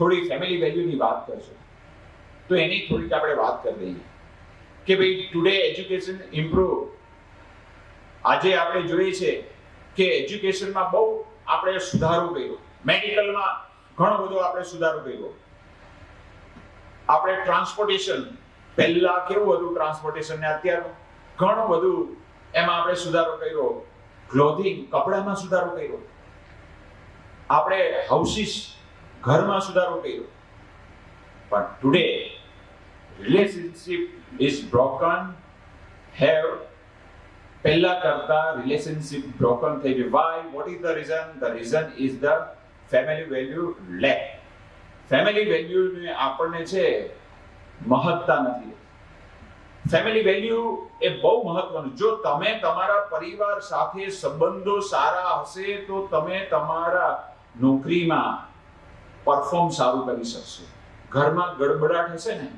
થોડી ફેમિલી વેલ્યુની વાત કરશો, તો એની થોડીક આપણે વાત કરી દઈએ કે ભાઈ ટુડે એજ્યુકેશન ઇમ્પ્રુવ આજે આપણે જોઈએ છે કે એજ્યુકેશનમાં બહુ આપણે સુધારો કર્યો. મેડિકલમાં ઘણો બધો આપણે સુધારો કર્યો. આપણે ટ્રાન્સપોર્ટેશન પહેલા કેવું હતું ટ્રાન્સપોર્ટેશન ને અત્યારે ઘણું બધું એમાં આપણે સુધારો કર્યો. ક્લોથિંગ કપડામાં સુધારો કર્યો. આપણે હાઉસીસ ઘરમાં સુધારો કર્યો. પણ today relationship is broken have પહેલા કરતા રિલેશનશિપ બ્રોકન થઈ ગયું. Why what is the reason the reason is the family value lack family વેલ્યુને આપણને છે, મહત્તા નથી. ફેમિલી વેલ્યુ એ બહુ મહત્વનું. જો તમે તમારા પરિવાર સાથે સંબંધો સારા હશે, તો તમે તમારા નોકરીમાં પરફોર્મ સારું કરી શકશો. ઘરમાં ગડબડાટ હશે ને,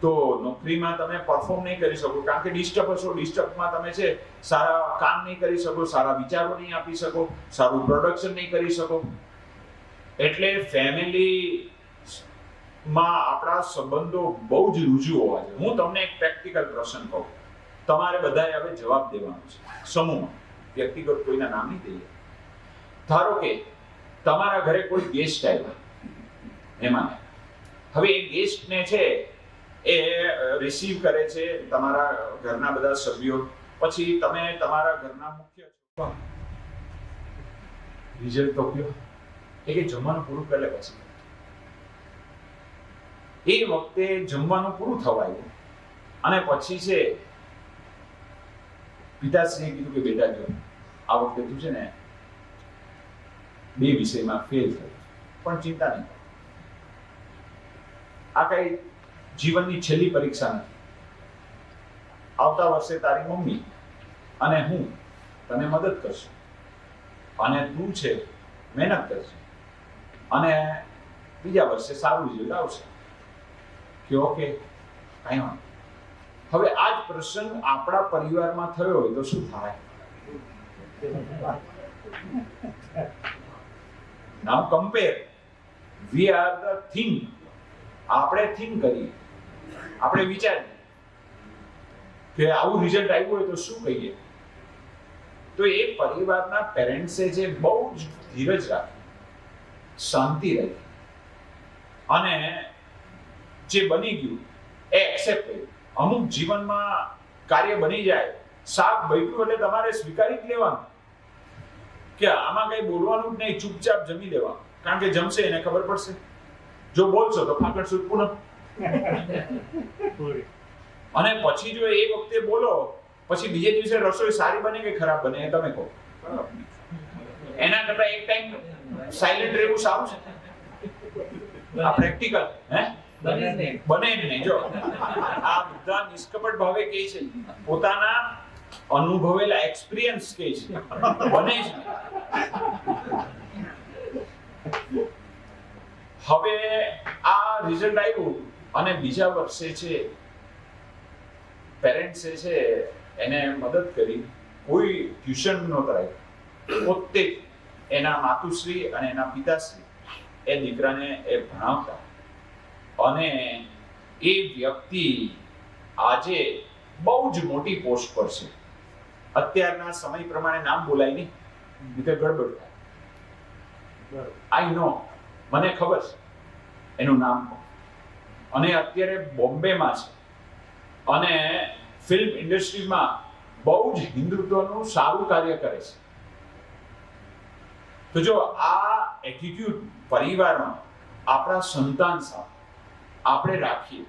તો નોકરીમાં તમે પરફોર્મ નહીં કરી શકો. કારણ કે ડિસ્ટર્બ હશો ડિસ્ટર્બમાં તમે છે, સારા કામ નહીં કરી શકો, સારા વિચારો નહીં આપી શકો, સારું પ્રોડક્શન નહીં કરી શકો. એટલે ફેમિલી માં આપણા સંબંધો બહુ જ રૂજુ હોવા જોઈએ. હું તમને એક પ્રેક્ટિકલ પ્રશ્ન કહું. તમારે બધાએ હવે જવાબ દેવાનો છે. સમૂહમાં, વ્યક્તિગત કોઈના નામ નહીં દઈએ. ધારો કે તમારા ઘરે કોઈ ગેસ્ટ આવ્યા. મહેમાન હવે એ ગેસ્ટને છે, એ રિસીવ કરે છે તમારા ઘરના બધા સભ્યો. પછી તમે તમારા ઘરના મુખ્ય રિઝલ્ટ તો કયો? એ કે જમવાનું પૂરું કરે પછી. એ વખતે જમવાનું પૂરું થવાયું. અને પછી છે, પિતાશ્રીએ કીધું કે બેટા જો, આ વખતે તું છે ને, બે વિષયમાં ફેલ થયો. પણ ચિંતા નહીં. આ કઈ જીવનની છેલ્લી પરીક્ષા નથી. આવતા વર્ષે તારી મમ્મી અને હું તને મદદ કરશું. અને તું છે મહેનત કરશે. અને બીજા વર્ષે સારું રિઝલ્ટ આવશે. કે ઓકે વાંધો હવે આ જ પ્રસંગ આપણા પરિવારમાં થયો હોય તો શું થાય? નામ compare we are the think આપણે થિંક કરીએ. આપણે વિચારીએ કે આવું રિઝલ્ટ આવ્યું હોય તો શું કહીએ? તો એ પરિવારના પેરેન્ટ્સે જે બહુ જ ધીરજ રાખી, શાંતિ રાખી. અને જે બની ગયું, એ એક્સેપ્ટ કર્યું. અમુક જીવનમાં કાર્ય બની જાય, સાપ બન્યું એટલે તમારે સ્વીકારી જ લેવાનું. કે આમાં કઈ બોલવાનું જ નહીં, ચૂપચાપ જમી લેવાનું. કારણ કે જમશે, એને ખબર પડશે. જો બોલશો તો ફાકડ સૂટ પૂર્ણ અને પછી જો એ વખતે બોલો પછી બીજે દિવસે રસોઈ સારી બને કે ખરાબ બને એ તમે કહો. એના કરતા એક ટાઈમ સાયલેન્ટ રહેવું સારું છે. આ પ્રેક્ટિકલ હે? બને જ નહીં. બને જ નહીં જો. આ બધા નિષ્કપટ ભાવે કહે છે. પોતાના અનુભવેલા એક્સપિરિયન્સ કહે છે. બને જ નહીં. હવે આ રિઝલ્ટ આવ્યું અને બીજા વર્ષે છે પેરેન્ટ્સે છે એને મદદ કરી. કોઈ ટ્યુશન નહોતા રાખ્યું પોતે એના માતુશ્રી અને એના પિતાશ્રી એ દીકરાને એ ભણાવતા. અને એ વ્યક્તિ આજે બહુ જ મોટી પોસ્ટ પર છે. અત્યારના સમય પ્રમાણે નામ બોલાય નહીં ગડબડ થાય. આઈ નો મને ખબર છે. એનું નામ અને અત્યારે બોમ્બેમાં છે. અને ફિલ્મ ઇન્ડસ્ટ્રીમાં બહુ જ હિન્દુત્વનું સારું કાર્ય કરે છે. તો જો આ એટીટ્યુડ પરિવારમાં આપણા સંતાન સાથે આપણે રાખીએ